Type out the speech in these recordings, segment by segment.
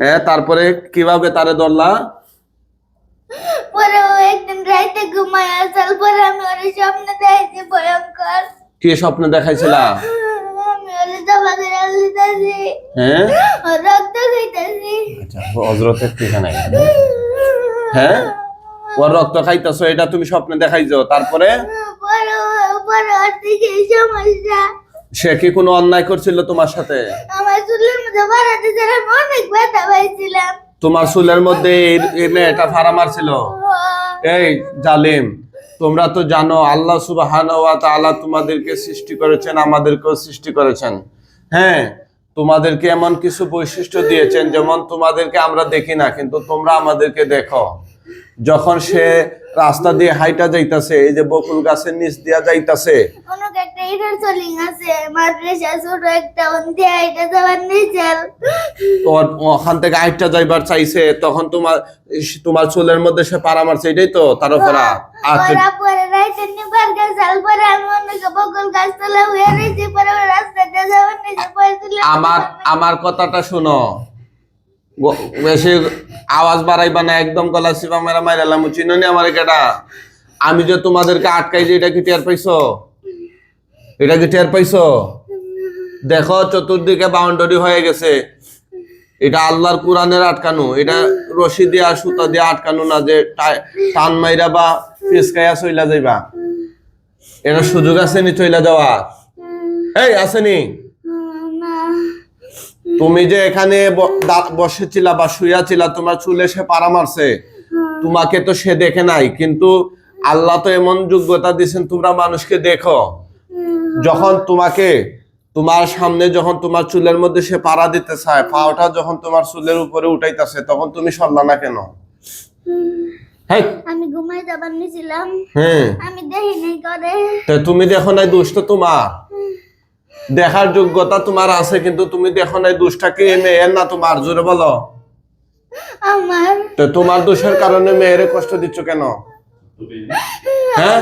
হ্যাঁ তারপরে কীভাবে তারে ধরলা? পরে ও একদিন রাইতে ঘুমায় আসার পরে আমি ওর স্বপ্নে দেখছি ভয়ঙ্কর। কি স্বপ্ন দেখাইছিলা? আমি ওর করে আলিতাছি হ্যাঁ ওর রক্ত খাইতাছি। আচ্ছা ঠিকানায় হ্যাঁ ওর রক্ত খাইতেছো এটা তুমি স্বপ্নে দেখাইছো তারপরে? পরে পরে ওর এই সমস্যা। সে কি কোনো অন্যায় করছিল তোমার সাথে? আমার চুলের মধ্যে বাড়াতে ছিল অনেক ব্যথা পাইছিলাম। তোমার চুলের মধ্যে এই- মেয়েটা ফাড়া মারছিল? এই জালিম তোমরা তো জানো আল্লাহ ওয়া তাআলা তোমাদেরকে সৃষ্টি করেছেন আমাদেরকেও সৃষ্টি করেছেন। হ্যাঁ তোমাদেরকে এমন কিছু বৈশিষ্ট্য দিয়েছেন যেমন তোমাদেরকে আমরা দেখি না কিন্তু তোমরা আমাদেরকে দেখো। যখন সে রাস্তা দিয়ে হাইটা যাইতাছে এই যে বকুল গাছের নিচ দিয়া যাইতাছে ওখান থেকে যাইবার চাইছে তখন তোমার তোমার চুলের মধ্যে সে পাড়া মারছে এটাই তো তার আচ্ছা আমার আমার কথাটা শুনো। বেশি আওয়াজ বাড়াইবা না, একদম গলা সিপা মেরা মাইরালাম চিনো নি আমার কেটা আমি যে তোমাদেরকে আটকাই যে এটা কি টের পাইছো? এটা কি টের পাইছো? দেখো, চতুর্দিকে বাউন্ডারি হয়ে গেছে। এটা আল্লাহর কোরআনের আটকানো। এটা রশি দিয়া, সুতা দিয়া আটকানো না যে টান মাইরা বা পিসকাইয়া চইলা যাইবা। এটা সুযোগ আছে নি চইলা যাওয়া এই আসেনি তুমি যে এখানে বসেছিলা বা শুয়াছিলা তোমার চুলে সে পাড়া মারছে। তোমাকে তো সে দেখে নাই কিন্তু আল্লাহ তো এমন যোগ্যতা দিয়েছেন তোমরা মানুষকে দেখো। যখন তোমাকে তোমার সামনে যখন তোমার চুলের মধ্যে সে পাড়া দিতে চায় পাওটা যখন তোমার চুলের উপরে উঠাইতেছে তখন তুমি সরলা না কেন? হ্যাঁ আমি ঘুমাই যাবার নিছিলাম। হ্যাঁ আমি দেখি নাই করে তুমি দেখো নাই দুষ্ট তোমার। দেখার যোগ্যতা তোমার আছে কিন্তু তুমি দেখো নাই দুষ্টা কি মেয়ের না তোমার জোরে বলো। আমার। তো তোমার দোষের কারণে মেয়েরে কষ্ট দিচ্ছ কেন? হ্যাঁ?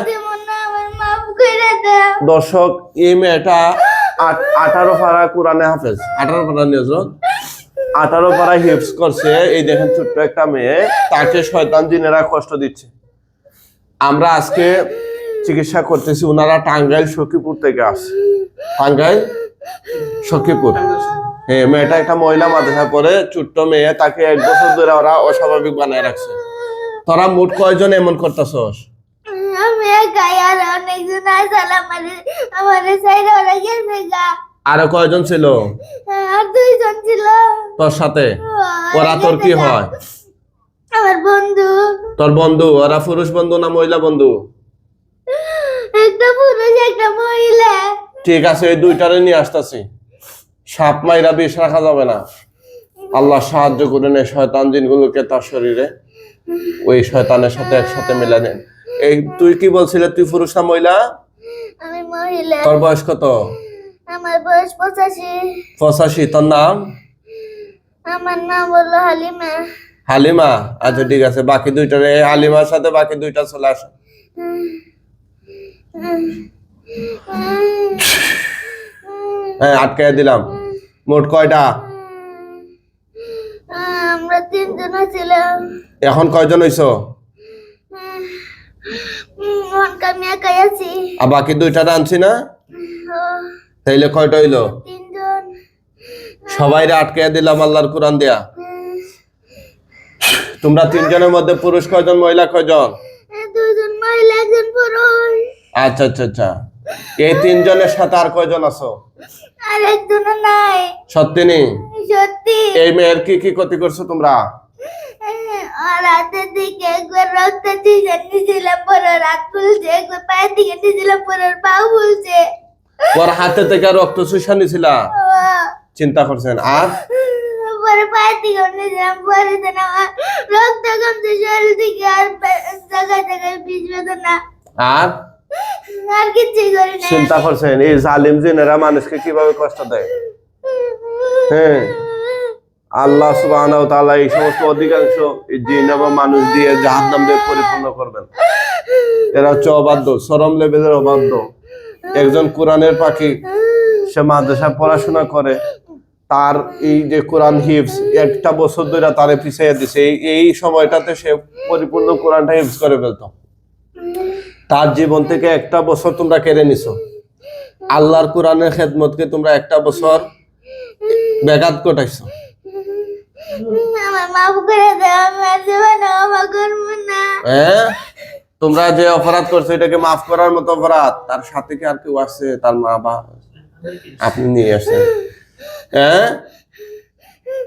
দর্শক এই মেয়েটা আঠারো পারা কোরআনে হাফেজ। আঠারো পারা নিউজ আঠারো পারা হিপস করছে। এই দেখেন ছোট্ট একটা মেয়ে তাকে শয়তান জিনেরা কষ্ট দিচ্ছে। আমরা আজকে চিকিৎসা করতেছি ওনারা টাঙ্গাইল সখীপুর থেকে আসছে। টাঙ্গাইল? সখীপুর। হ্যাঁ মেয়েটা একটা মহিলা মাদ্রাসা পড়ে ছোট্ট মেয়ে তাকে এক বছর ধরে ওরা অস্বাভাবিক বানায় রাখছে। তোরা মোট কয়জন এমন করতেছস? একাই আর কয়জন ছিল? দুইজন ছিল। তোর সাথে? ওরা তোর কি হয়? আমার বন্ধু। তোর বন্ধু? ওরা পুরুষ বন্ধু না মহিলা বন্ধু? একটা পুরুষ একটা মহিলা। ঠিক আছে এই দুইটারে নিয়ে আসতেছি। সাপ মাইরা বিষ রাখা যাবে না। আল্লাহ সাহায্য করে নে শয়তান জিনগুলোকে তার শরীরে। ওই শয়তানের সাথে একসাথে মিলে দেন এই তুই কি বলছিলে? তুই পুরুষ না মহিলা? আমি মহিলা। তোর বয়স কত? আমার বয়স পঁচাশি। পঁচাশি। তোর নাম? আমার নাম বলল হালিমা। হালিমা? আচ্ছা ঠিক আছে। বাকি দুইটারে এই হালিমার সাথে বাকি দুইটা চলে আসো। হ্যাঁ আটকায় দিলাম। মোট কয়টা? আমরা তিনজন ছিলাম। এখন কয়জন হইছো? আমি একাই আছি। আর বাকি দুইটা আনছি না? তাইলে কয়টা হইল? তিনজন। সবাইরে আটকায় দিলাম আল্লাহর কোরআন দেয়া। তোমরা তিনজনের মধ্যে পুরুষ কয়জন মহিলা কয়জন? দুজন মহিলা একজন পুরুষ। আচ্ছা আচ্ছা আচ্ছা। এই তিনজনের সাথে আর কয়জন আছো? আর একজন নাই। সত্যি নি? সত্যি। এই মেয়ের কি কি ক্ষতি করছ তোমরা? আর রাতের দিকে একবার রক্ত চিজে নিয়েছিলাম পরে রাত ফুলছে একবার পায়ের দিকে নিয়েছিলাম পরে ফুলছে ওর হাতে থেকে রক্ত চুষা নিছিলা চিন্তা করছেন আর? পরে পায়ের দিকে নিয়েছিলাম পরে যেন আমার রক্ত কমছে শরীর থেকে আর জায়গায় জায়গায় বিষ বেদনা আর? চিন্তা করছেন এই জালিম জিনেরা মানুষকে কীভাবে কষ্ট দেয়? হ্যাঁ। আল্লাহ ওয়া এই সমস্ত অধিকাংশ এই জিন এবং মানুষ দিয়ে জাহান্নাম দিয়ে পরিপূর্ণ করবেন। এরা হচ্ছে অবাধ্য চরম লেভেলের অবাধ্য। একজন কোরআনের পাখি সে মাদ্রাসা পড়াশোনা করে তার এই যে কোরআন হিফস একটা বছর ধরে তারে পিছিয়ে দিছে এই এই সময়টাতে সে পরিপূর্ণ কোরআনটা হিফস করে ফেলতো। তার জীবন থেকে একটা বছর তোমরা কেড়ে নিছো। আল্লাহর কোরআনের খেদমতকে তোমরা একটা বছর ব্যাঘাত ঘটাইছো। হ্যাঁ তোমরা যে অপরাধ করছ এটাকে মাফ করার মতো অপরাধ। তার সাথে কি আর কেউ আছে? তার মা বা আপনি নিয়ে আসেন হ্যাঁ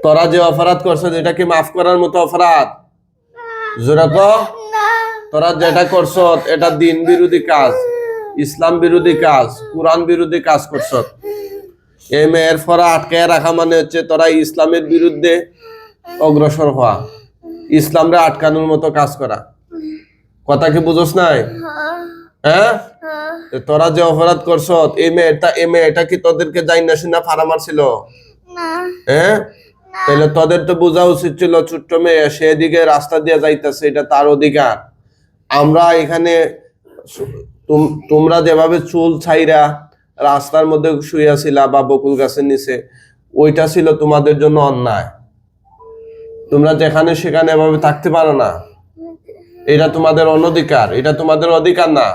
তোরা যে অপরাধ করছ এটাকে মাফ করার মতো অপরাধ। জোরা কো না তোরা যেটা করছ এটা দিন বিরোধী কাজ ইসলাম বিরোধী কাজ কোরআন বিরোধী কাজ করছ। এই মেয়ের ফরা আটকায় রাখা মানে হচ্ছে তোরা ইসলামের বিরুদ্ধে অগ্রসর হওয়া। ইসলামরে আটকানোর মতো কাজ করা। কথা কি বুঝোস নাই? হ্যাঁ? তোরা যে অপরাধ করছ এই মেয়েটা এই মেয়েটা কি তোদেরকে যাই না শুনা ফারা মারছিল হ্যাঁ? তাহলে তোদের তো বোঝা উচিত ছিল ছোট্ট মেয়ে সেদিকে রাস্তা দিয়ে যাইতেছে এটা তার অধিকার। আমরা এখানে তোমরা যেভাবে চুল ছাইরা রাস্তার মধ্যে শুয়েছিলা বা বকুল গাছের নিচে ওইটা ছিল তোমাদের জন্য অন্যায়। তোমরা যেখানে সেখানে এভাবে থাকতে পারো না। এটা তোমাদের অনধিকার এটা তোমাদের অধিকার না।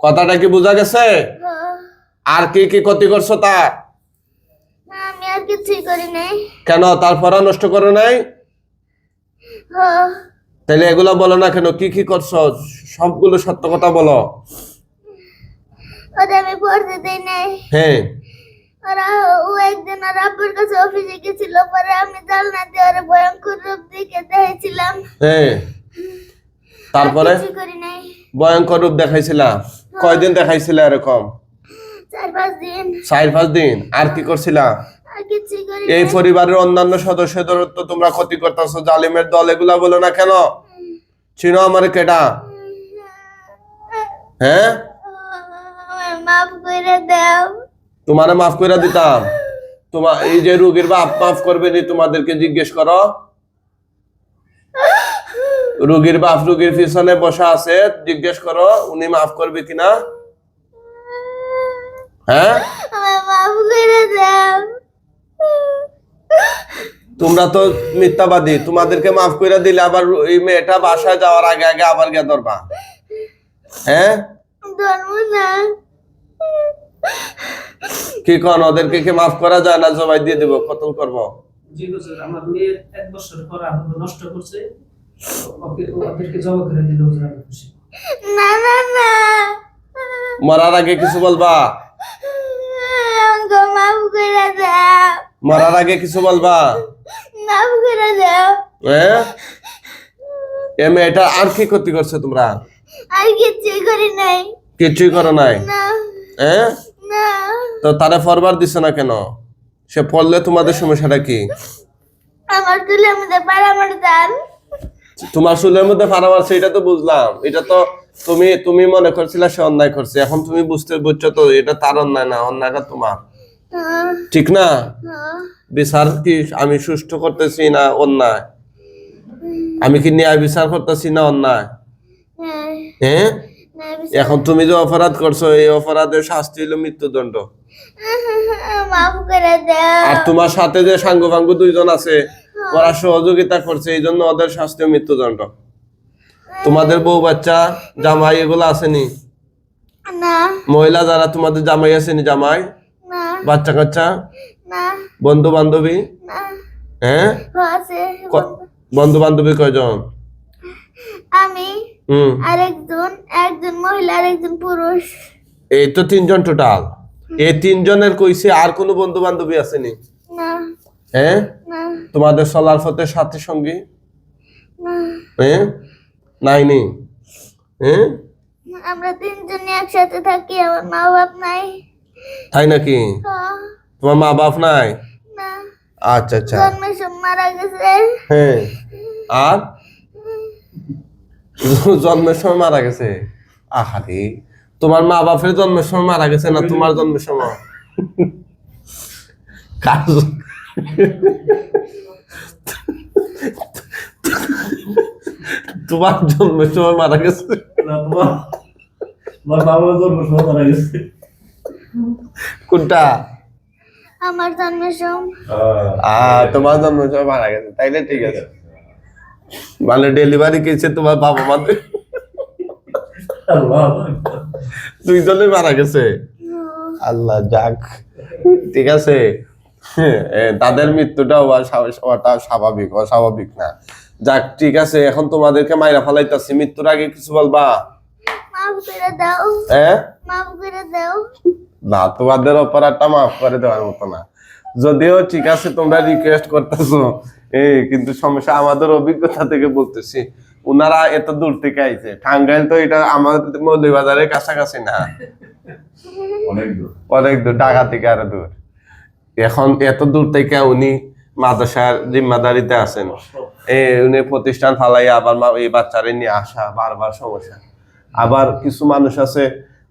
কথাটা কি বোঝা গেছে? আর কি কি ক্ষতি করছ নাই। কেন? তারপরে নষ্ট করো নাই? তাহলে এগুলো বলো না কেন? কি কি করছ? সবগুলো সত্য কথা বলো। আমি পড়তে দেই নাই। হ্যাঁ। ওরা ও একদিন আর আব্বুর কাছে অফিসে গেছিল পরে আমি জানলা দিয়ে ওরা ভয়ঙ্কর রূপ দেখে দেখেছিলাম হ্যাঁ। তারপরে? ভয়ঙ্কর রূপ দেখাইছিলা? কয়দিন দেখাইছিলা এরকম? চার পাঁচ দিন। চার পাঁচ দিন। আর কি করছিলা? আর কিছুই করি এই পরিবারের অন্যান্য সদস্যদের তো তোমরা ক্ষতি করতেছো জালিমের দল এগুলা বলো না কেন? চিনো আমার কেটা হ্যাঁ? আমার মাফ করে দাও। তোমারে মাফ করে দিতাম। তোমার এই যে রুগীর বাপ মাফ করবে নি তোমাদেরকে জিজ্ঞেস করো। রুগীর বাপ রুগীর পিছনে বসা আছে জিজ্ঞেস করো উনি মাফ করবে কিনা? হ্যাঁ? মাফ করে দাও। তোমরা তো মিথ্যাবাদী তোমাদেরকে মাফ করে দিলে আবার এই মেয়েটা বাসায় যাওয়ার আগে আগে আবার গে ধরবা। হ্যাঁ? কি কন ওদেরকে কি মাফ করা যায় না? জবাই দিয়ে দিব কতল করব। জি হুজুর আমার মেয়ে এক বছর পর নষ্ট করছে। ওকে ওদেরকে জমা করে দিল হুজুর আমি খুশি। না না না। মরার আগে কিছু বলবা? আমাকে মাফ করে দাও। মরার আগে কিছু বলবা? মাফ করে দাও। হ্যাঁ এ মেয়েটা আর কি ক্ষতি করছে তোমরা? আর কিছুই করি নাই। কিছুই করো নাই? হ্যাঁ না। তো তারা ফরবার দিছে না কেন? সে পড়লে তোমাদের সমস্যাটা কি? আমার চুলের মধ্যে তোমার চুলের মধ্যে ফারাম আছে এটা তো বুঝলাম। এটা তো তুমি তুমি মনে করছিলে সে অন্যায় করছে। এখন তুমি বুঝতে বুঝছ তো এটা তার অন্যায় না অন্যায়টা তোমার। ঠিক না? বিচার কি আমি সুষ্ঠু করতেছি না অন্যায়? আমি কি ন্যায় বিচার করতেছি না অন্যায়? হ্যাঁ এখন তুমি যে অপরাধ করছ এই অপরাধের শাস্তি হলো মৃত্যুদণ্ড। আর তোমার সাথে যে সাঙ্গ ভাঙ্গ দুইজন আছে ওরা সহযোগিতা করছে এই জন্য ওদের শাস্তি মৃত্যুদণ্ড। তোমাদের বউ বাচ্চা জামাই এগুলো আসেনি? মহিলা যারা তোমাদের জামাই আসেনি জামাই? বাচ্চা কাচ্চা বন্ধু বান্ধবী হ্যাঁ? বন্ধু। বান্ধবী কয়জন? আমি। হুম। আরেকজন একজন মহিলা আর একজন পুরুষ। এই তো তিনজন টোটাল এই তিনজনের কইছে আর কোনো বন্ধু বান্ধবী আসেনি? না। হ্যাঁ? তোমাদের চলার পথে সাথী সঙ্গী? হ্যাঁ? নাইনি? হ্যাঁ? আমরা তিনজনই একসাথে থাকি আমার মা বাপ নাই। তাই নাকি? তোমার মা বাপ নাই? আচ্ছা আচ্ছা। জন্মের সময় মারা গেছে। হ্যাঁ। আর? জন্মের সময় মারা গেছে? আহারে। তোমার মা বাপের জন্মের সময় মারা গেছে না তোমার জন্মের সময়? কার তোমার জন্মের সময় মারা গেছে। না তোমার তোমার বাবা জন্ম সময় মারা গেছে। কোনটা? আমার জন্মের সম আহ তোমার জন্ম সময় মারা গেছে তাইলে ঠিক আছে। মানে ডেলিভারি কেসে তোমার বাবা মা দুইজনে মারা গেছে? আল্লাহ যাক ঠিক আছে। এ, তাদের মৃত্যুটা হওয়া স্বা- হওয়াটা স্বাভাবিক অস্বাভাবিক না। যাক ঠিক আছে এখন তোমাদেরকে মাইরা ফেলাইতাছি। মৃত্যুর আগে কিছু বলবা? মাফ করে দাও। হ্যাঁ? মাফ করে দাও। না তোমাদের অপরাধটা মাফ করে দেওয়ার মতো না। যদিও ঠিক আছে তোমরা রিকোয়েস্ট করতেছো। এই কিন্তু সমস্যা আমাদের অভিজ্ঞতা থেকে বলতেছি উনারা এত দূর থেকে আইছে। টাঙ্গাইল তো এটা আমাদের মৌলভীবাজারের কাছাকাছি না। অনেক দূর। অনেক দূর ঢাকা থেকে আরও দূর। এখন এত দূর থেকে উনি মাদ্রাসার জিম্মাদারিতে আছেন। এই উনি প্রতিষ্ঠান ফালাইয়া আবার এই বাচ্চারে নিয়ে আসা বারবার সমস্যা। আবার কিছু মানুষ আছে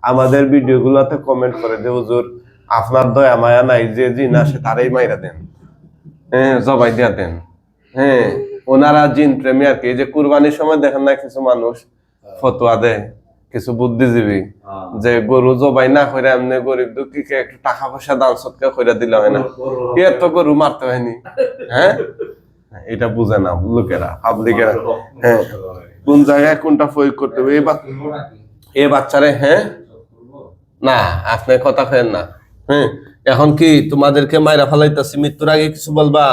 আমাদের ভিডিও গুলাতে কমেন্ট করে যে হুজুর আপনার দয়া মায়া নাই যে জিন আসে তারাই মাইরা দেন। হ্যাঁ জবাই দিয়া দেন। হ্যাঁ ওনারা জিন প্রেমী আর কি যে কুরবানির সময় দেখেন না কিছু মানুষ ফতোয়া দেয় কিছু বুদ্ধিজীবী। যে গরু জবাই না করে এমনি গরিব দুঃখীকে একটু টাকা পয়সা দান সৎকার করে দিলে হয় না। এত গরু মারতে হয়নি। হ্যাঁ? এটা বুঝে না লোকেরা পাবলিকেরা হ্যাঁ। কোন জায়গায় কোনটা প্রয়োগ করতে হবে? এই বাচ্চারে হ্যাঁ? না আপনি কথা কেন না। হ্যাঁ এখন কি তোমাদেরকে মাইরা ফেলাইতেছি? মৃত্যুর আগে কিছু বলবা?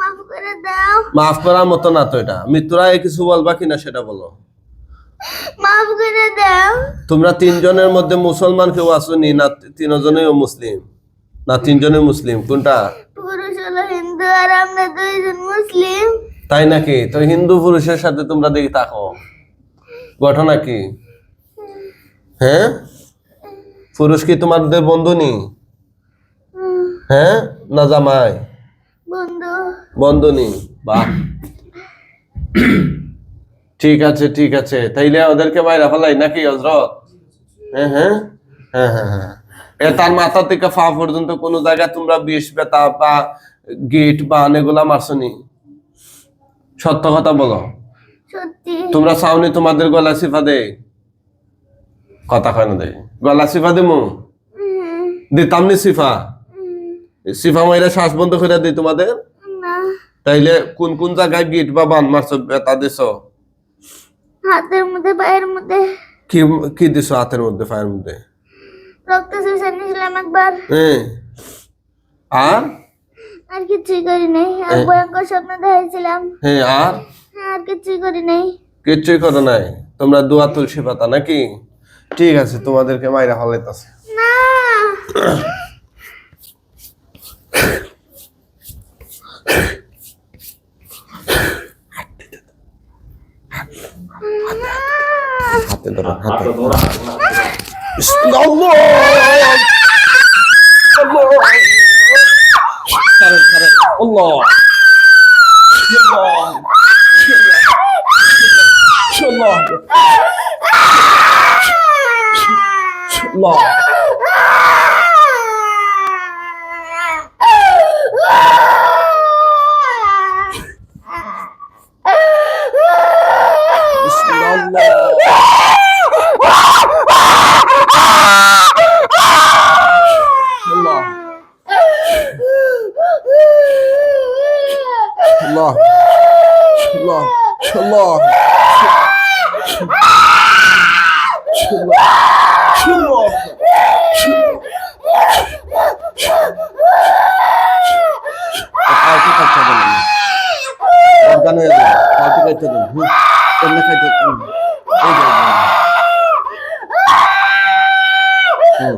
মাফ করে দাও। মাফ করার মতো না তো এটা। মৃত্যুর আগে কিছু বলবা কিনা সেটা বলো। মাফ করে দাও। তোমরা তিনজনের মধ্যে মুসলমান কেউ আসুনি না? তিনজনেই মুসলিম? না তিনজনে মুসলিম? কোনটা? পুরুষ হলো হিন্দু আর আমরা দুইজন মুসলিম। তাই নাকি? তো হিন্দু পুরুষের সাথে তোমরা দেখি থাকো। ঘটনা কি? হ্যাঁ? পুরুষ কি তোমাদের বন্ধু নি? হ্যাঁ? না জামাই? বন্ধু। নি? বাহ। ঠিক আছে ঠিক আছে। তাইলে ওদেরকে বাইরে ফেলাই নাকি হজরত হ্যাঁ হ্যাঁ? হ্যাঁ হ্যাঁ হ্যাঁ। এ তার মাথা থেকে পা পর্যন্ত কোনো জায়গায় তোমরা বিষ বেতা বা গিট বা এগুলা মারছনি সত্য কথা বলো। তোমরা চাওনি তোমাদের গলা সিফা দে কথা কয় না দে গলা সিফা দিমু দিতাম নি সিফা সিফা মাইরা শ্বাস বন্ধ করে দিই তোমাদের। তাইলে কোন কোন জায়গায় গিট বা বান মারছো বেতা দিছো? হাতের মধ্যে পায়ের মধ্যে। কি কি দিছো হাতের মধ্যে পায়ের মধ্যে? রক্ত চুষে নিয়েছিলাম একবার। হ্যাঁ আর? আর কিছুই করি নাই। আর ভয়ঙ্কর স্বপ্ন দেখাইছিলাম। হ্যাঁ আর? আর কিছুই করি নাই। কিচ্ছুই করো নাই। তোমরা দোয়া তুলসী পাতা নাকি? ঠিক আছে তোমাদেরকে মাইরা হলাইতাছে না। হাতে ধরো হাতে। হাতটা ধরো, আল্লাহ! আল্লাহ! কারেন্ট কারেন্ট আল্লাহ আল্লাহ আল্লাহ আল্লাহ আল্লাহ আল্লাহ আল্লাহ আল্লাহ কাউকে খাইতে হবে না অজ্ঞান হয়ে যাবে কাউকে খাইতে দেন হুম এমনি খাইতে হুম। এই যে, এই যে। হুম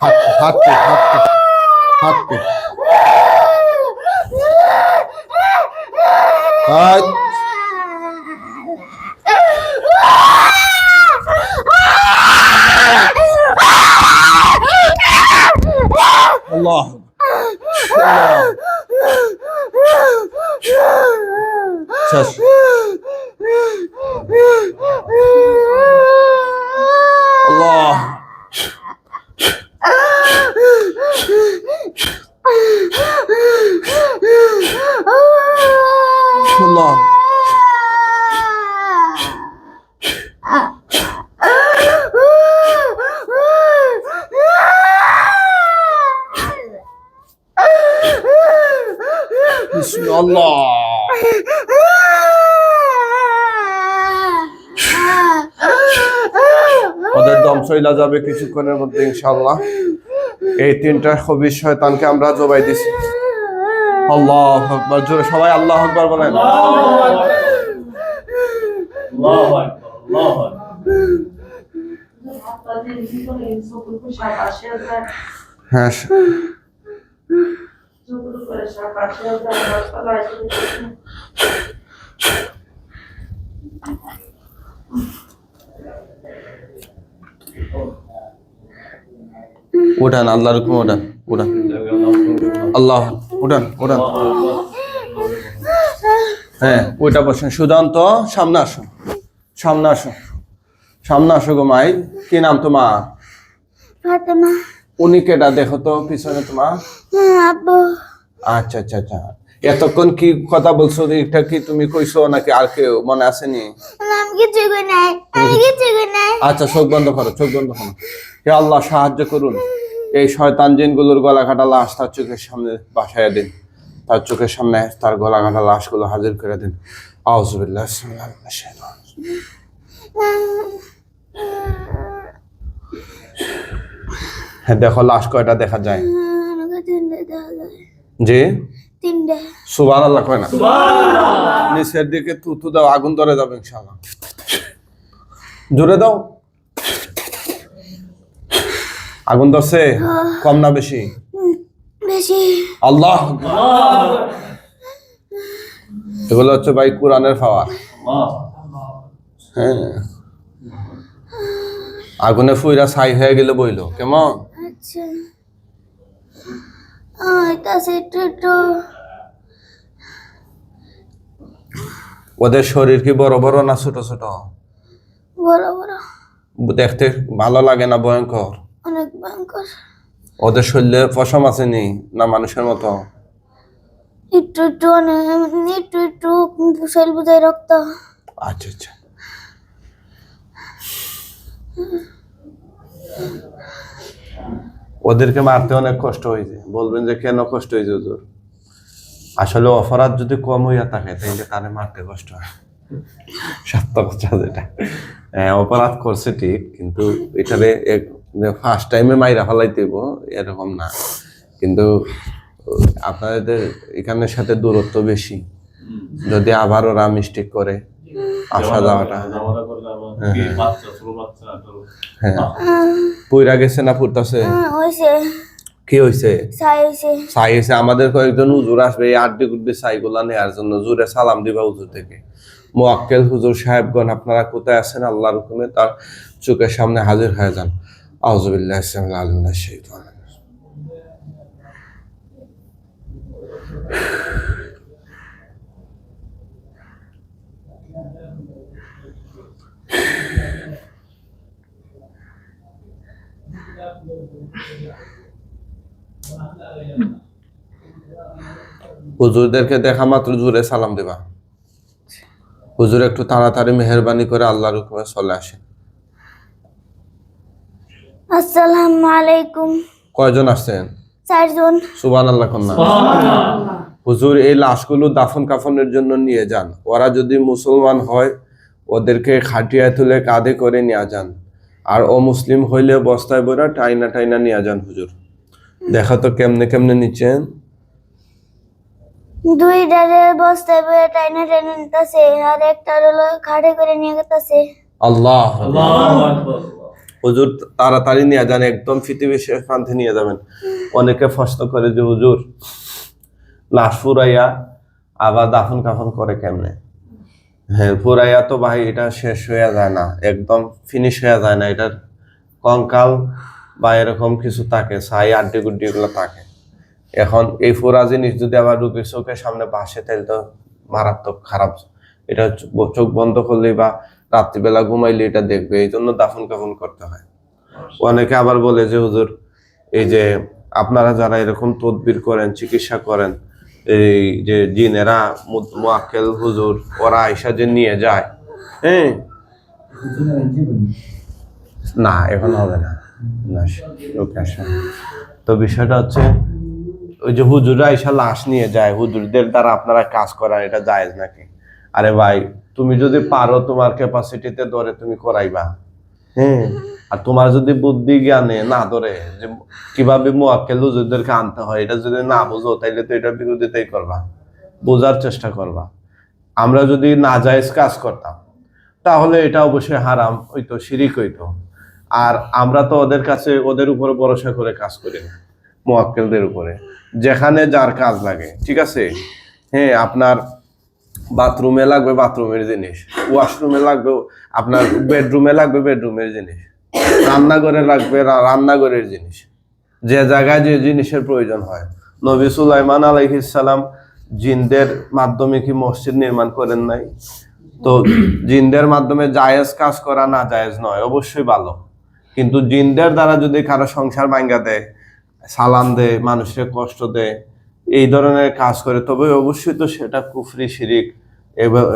হাঁটতে হাঁটতে হাঁটতে হাঁটতে হাট আল্লাহ ওদের দম চইলা যাবে কিছুক্ষণের মধ্যে ইনশাল্লাহ এই তিনটা খবির শয়তানকে আমরা জবাই দিছি। আল্লাহ আকবার। জোরে সবাই আল্লাহ আকবার বলেন। আল্লাহু উঠান, আল্লাহর হুকুম উঠান উঠান। আল্লাহ, উঠান উঠান। হ্যাঁ ওইটা বসেন। সুদান্ত সামনে আসো। সামনে আসো। সামনে আসো গো মাই। কি নাম তোমার? উনি কেটা দেখো তো পিছনে তোমার। আচ্ছা আচ্ছা আচ্ছা। এতক্ষণ কি কথা বলছো? এটা কি তুমি কইছো নাকি আর কেউ? মনে আসেনি? আচ্ছা চোখ বন্ধ করো চোখ বন্ধ করো। হে আল্লাহ সাহায্য করুন। এই শয়তান জিনগুলোর গলা কাটা লাশ তার চোখের সামনে বাসায় দিন। তার চোখের সামনে তার গলা কাটা লাশগুলো হাজির করে দিন। আউজুবিল্লাহ হ্যাঁ দেখো লাশ কয়টা দেখা যায়? জি? তিনটে সুবান আল্লাহ কয় না? নিচের দিকে তুতু দাও আগুন ধরে যাবে ইনশাআল্লাহ। জোরে দাও। আগুন ধরছে? কম না বেশি? বেশি। আল্লাহ। এগুলো হচ্ছে ভাই কোরআনের পাওয়ার হ্যাঁ। আগুনে ফুইরা ছাই হয়ে গেলে বইলো। কেমন? এটা একটু একটু ওদের শরীর কি বড় বড় না ছোট ছোট? বড় বড়। দেখতে ভালো লাগে না ভয়ঙ্কর? অনেক ভয়ঙ্কর। ওদের শরীরে পশম আসেনি না? মানুষের মতো? একটু একটু একটু একটু শরীর বুঝাই রক্ত। আচ্ছা আচ্ছা। ওদেরকে মারতে অনেক কষ্ট হয়েছে। বলবেন যে কেন কষ্ট হয়েছে হুজুর? আসলে অপরাধ যদি কম হইয়া থাকে তাহলে তারে মারতে কষ্ট হয়? সত্য কথা যেটা। হ্যাঁ, অপরাধ করছে ঠিক কিন্তু এটারে ফার্স্ট টাইমে মাইরা ফেলাই দেব এরকম না। কিন্তু আপনাদের এখানের সাথে দূরত্ব বেশি। যদি আবার ওরা মিস্টেক করে আসা যাওয়াটা হ্যাঁ পুইরা গেছে না পুরতাছে হয়েছে। কি হয়েছে? হয়েছে। সাই এসে আমাদের কয়েকজন হুজুর আসবে এই আড্ডি গুড্ডি সাইগুলা নেওয়ার জন্য। জুরে সালাম দিবা হুজুর থেকে। মোয়াক্কেল হুজুর সাহেবগণ আপনারা কোথায় আছেন? আল্লাহর হুকুমে তার চোখের সামনে হাজির হয়ে যান। আউজুবিল্লাহ আলিমিনাশ শাইতানির রাজিম। হুজুরদেরকে দেখা মাত্র জুড়ে সালাম দেবা। হুজুর একটু তাড়াতাড়ি মেহরবানি করে আল্লাহর হুকুমে চলে আসে। আসসালামু আলাইকুম। কয়জন আসছেন? চারজন। সুবান আল্লাহ কন্যা হুজুর এই লাশগুলো দাফন কাফনের জন্য নিয়ে যান। ওরা যদি মুসলমান হয় ওদেরকে খাটিয়ায় তুলে কাঁধে করে নিয়ে যান। আর ও মুসলিম হইলে বস্তায় বইরা টাইনা টাইনা নিয়ে যান হুজুর। দেখা তো কেমনে কেমনে নিচ্ছেন? দুই ডারে বস্তায় বয়ে টাইনা টাইনা নিতেছে আর একটা হলো খাটে করে নিয়ে গেতেছে। আল্লাহ। আল্লাহু আকবার। হুজুর তাড়াতাড়ি নিয়ে যান একদম পৃথিবীর শেষ প্রান্তে নিয়ে যাবেন। অনেকে প্রশ্ন করে যে হুজুর লাশ ফুরাইয়া আবার দাফন কাফন করে কেমনে? হ্যাঁ ফুরাইয়া তো ভাই এটা শেষ হয়ে যায় না, একদম ফিনিশ হয়ে যায় না, এটার কঙ্কাল বা এরকম কিছু থাকে, ছাই আড্ডি গুড্ডি এগুলো থাকে। এখন এই ফোরা জিনিস যদি আবার রুগীর চোখের সামনে বাসে তাহলে তো মারাত্মক খারাপ, এটা চোখ- চোখ বন্ধ করলেই বা রাত্রিবেলা ঘুমাইলে এটা দেখবে, এই জন্য দাফন কাফন করতে হয়। অনেকে আবার বলে যে, হুজুর, এই যে আপনারা যারা এরকম তদবির করেন, চিকিৎসা করেন এই যে জিনেরা মুয়াক্কেল, হুজুর, ওরা আইসা যে নিয়ে যায় হ্যাঁ? না, এখন হবে না। না তো বিষয়টা হচ্ছে, ওই যে হুজুরা এসে লাশ নিয়ে যায়, হুজুরদের দ্বারা আপনারা কাজ করান এটা জায়েজ নাকি? আরে ভাই, তুমি যদি পারো তোমার ক্যাপাসিটিতে ধরে তুমি করাইবা। হ্যাঁ। আর তোমার যদি বুদ্ধি জ্ঞানে না ধরে, যে কীভাবে মোয়াক্কেল হুজুরদেরকে আনতে হয়, এটা যদি না বুঝো, তাইলে তো এটার বিরোধিতাই করবা। বোঝার চেষ্টা করবা। আমরা যদি না নাজায়েজ কাজ করতাম, তাহলে এটা অবশ্যই হারাম হইতো, শিরিক হইতো। আর আমরা তো ওদের কাছে, ওদের উপরে ভরসা করে কাজ করি না, মোয়াক্কেলদের উপরে। যেখানে যার কাজ লাগে, ঠিক আছে? হ্যাঁ আপনার বাথরুমে লাগবে বাথরুমের জিনিস ওয়াশরুমে লাগবে, আপনার বেডরুমে লাগবে বেডরুমের জিনিস, রান্নাঘরে লাগবে রান্নাঘরের জিনিস, যে জায়গায় যে জিনিসের প্রয়োজন হয়। নবী সুলাইমান আলাইহিসালাম জিনদের মাধ্যমে কি মসজিদ নির্মাণ করেন নাই? তো জিনদের মাধ্যমে জায়েজ কাজ করা না জায়েজ নয়, অবশ্যই ভালো। কিন্তু জিনদের দ্বারা যদি কারও সংসার ভাঙ্গা দেয়, সালাম দেয় মানুষের কষ্ট দেয়, এই ধরনের কাজ করে, তবে অবশ্যই তো সেটা কুফরি, শিরিক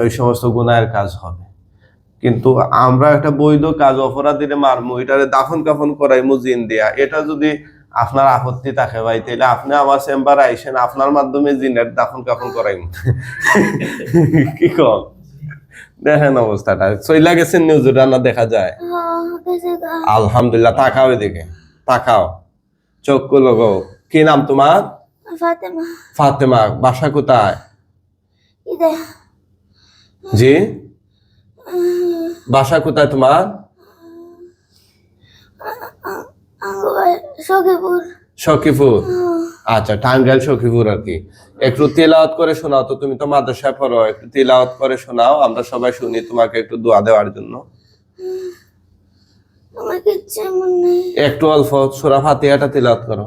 এই সমস্ত গুনাহের কাজ হবে। কিন্তু আমরা একটা বৈধ কাজ অপরাধীরে মারমু এটারে দাফন কাফন করাইমু জিন দিয়া। এটা যদি আপনার আপত্তি থাকে ভাই তাহলে আপনি আমার চেম্বার আইসেন আপনার মাধ্যমে জিনের দাফন কাফন করাইমু কি কম? দেখেন অবস্থাটা। চইলা গেছেন নিউজ রান্না দেখা যায়। আলহামদুলিল্লাহ তাকাও এদিকে। তাকাও। চোখ লগো কি নাম তোমার? ফাতেমা। ফাতেমা বাসা কোথায়? জি? বাসা কোথায় তোমার? সখীপুর। সখীপুর? আচ্ছা টাঙ্গাইল সখীপুর আর কি। একটু তেলাওয়াত করে শোনাও তো তুমি তো মাদ্রাসায় পড়ো একটু তেলাওয়াত করে শোনাও আমরা সবাই শুনি তোমাকে একটু দোয়া দেওয়ার জন্য। একটু অল্প সুরা ফাতিহাটা তেলাওয়াত করো।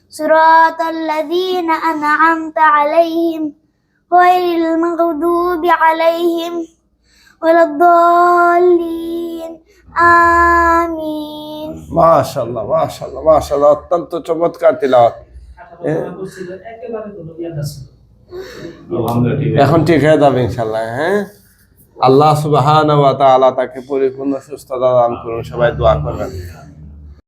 صراط الذين أنعمت عليهم غير المغضوب عليهم ولا الضالين آمين মাশাল্লাহ মাশাল্লাহ মাশাল্লাহ অত্যন্ত চমৎকার তেলাওয়াত আঠারো করছিল একেবারে কোনো ইয়াদা ছিল আলহামদুলিল্লাহ ঠিক আছে এখন ঠিক হয়ে যাবে ইনশাল্লাহ হ্যাঁ আল্লাহ সুবহানাহু ওয়া তাআলা তাকে পরিপূর্ণ সুস্থতা দান করুন সবাই দোয়া করবেন